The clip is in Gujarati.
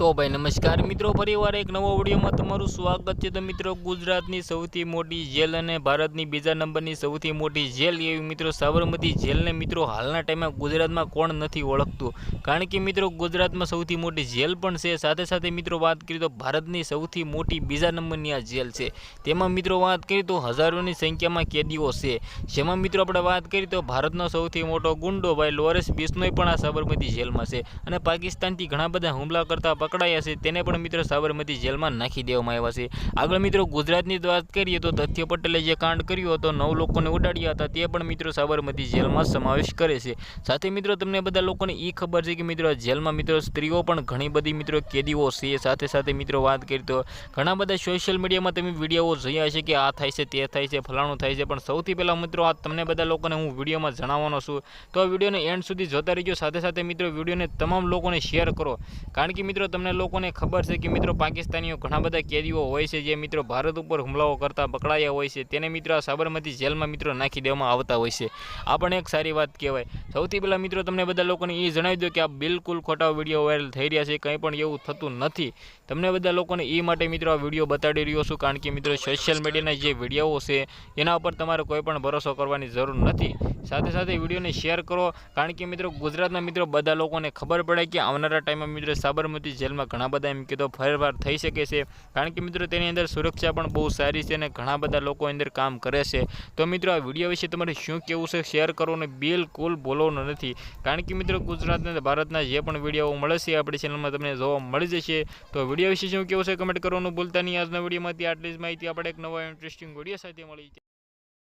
તો ભાઈ નમસ્કાર મિત્રો ફરીવાર એક નવો વિડીયોમાં તમારું સ્વાગત છે. તો મિત્રો, ગુજરાતની સૌથી મોટી જેલ અને ભારતની બીજા નંબરની સૌથી મોટી જેલ એવી મિત્રો સાબરમતી જેલને મિત્રો હાલના ટાઈમમાં ગુજરાતમાં કોણ નથી ઓળખતું? કારણ કે મિત્રો, ગુજરાતમાં સૌથી મોટી જેલ પણ છે. સાથે સાથે મિત્રો, વાત કરીએ તો ભારતની સૌથી મોટી બીજા નંબરની આ જેલ છે. તેમાં મિત્રો, વાત કરીએ તો હજારોની સંખ્યામાં કેદીઓ છે. જેમાં મિત્રો, આપણે વાત કરીએ તો ભારતનો સૌથી મોટો ગુંડો ભાઈ લોરેસ બિસ્નોય પણ આ સાબરમતી જેલમાં છે. અને પાકિસ્તાનથી ઘણા બધા હુમલા કરતા પકડાયા છે, તેને પણ મિત્રો સાબરમતી જેલમાં નાખી દેવામાં આવ્યા છે. આગળ મિત્રો ગુજરાતની વાત કરીએ તો તથ્ય પટેલે જે કાંડ કર્યો હતો, નવ લોકોને ઉડાડ્યા હતા, તે પણ મિત્રો સાબરમતી જેલમાં સમાવેશ કરે છે. સાથે મિત્રો તમને બધા લોકોને એ ખબર છે કે મિત્રો જેલમાં મિત્રો સ્ત્રીઓ પણ ઘણી બધી મિત્રો કેદીઓ છે. સાથે સાથે મિત્રો વાત કરી તો ઘણા બધા સોશિયલ મીડિયામાં તમે વીડિયો જોયા છે કે આ થાય છે, તે થાય છે, ફલાણું થાય છે. પણ સૌથી પહેલાં મિત્રો આ તમને બધા લોકોને હું વિડીયોમાં જણાવવાનો છું. તો વિડીયોને એન્ડ સુધી જોતા રહીજો. સાથે સાથે મિત્રો વિડીયોને તમામ લોકોને શેર કરો. કારણ કે મિત્રો તમને લોકોને ખબર છે કે મિત્રો પાકિસ્તાનીઓ ઘણા બધા કેદીઓ હોય છે, જે મિત્રો ભારત ઉપર હુમલાઓ કરતા પકડાયા હોય છે. તેને મિત્રો આ સાબરમતી જેલમાં મિત્રો નાખી દેવામાં આવતા હોય છે. આ પણ એક સારી વાત કહેવાય. સૌથી પહેલાં મિત્રો તમને બધા લોકોને એ જણાવી દો કે આ બિલકુલ ખોટા વીડિયો વાયરલ થઈ રહ્યા છે, કંઈ પણ એવું થતું નથી. તમને બધા લોકોને એ માટે મિત્રો આ વીડિયો બતાડી રહ્યો છું, કારણ કે મિત્રો સોશિયલ મીડિયાના જે વીડિયો છે, એના ઉપર તમારે કોઈ પણ ભરોસો કરવાની જરૂર નથી. સાથે સાથે વિડીયોને શેર કરો, કારણ કે મિત્રો ગુજરાતના મિત્રો બધા લોકોને ખબર પડે કે આવનારા ટાઈમમાં મિત્રો સાબરમતી જેલમાં ઘણા બધા એમ કીધો ફેરફાર થઈ શકે છે. કારણ કે મિત્રો તેની અંદર સુરક્ષા પણ બહુ સારી છે અને ઘણા બધા લોકો અંદર કામ કરે છે. તો મિત્રો આ વીડિયો વિશે તમારે શું કહેવું છે શેર કરો અને બિલકુલ બોલવાનું નથી. કારણ કે મિત્રો ગુજરાતના ભારતના જે પણ વીડિયો મળે છે આપણી ચેનલમાં તમને જોવા મળી જશે. તો વીડિયો વિશે શું કહેવું છે કમેન્ટ કરવાનું ભૂલતા નહીં. આજના વિડીયોમાંથી આટલી જ માહિતી. આપણે એક નવા ઇન્ટરેસ્ટિંગ વીડિયો સાથે મળી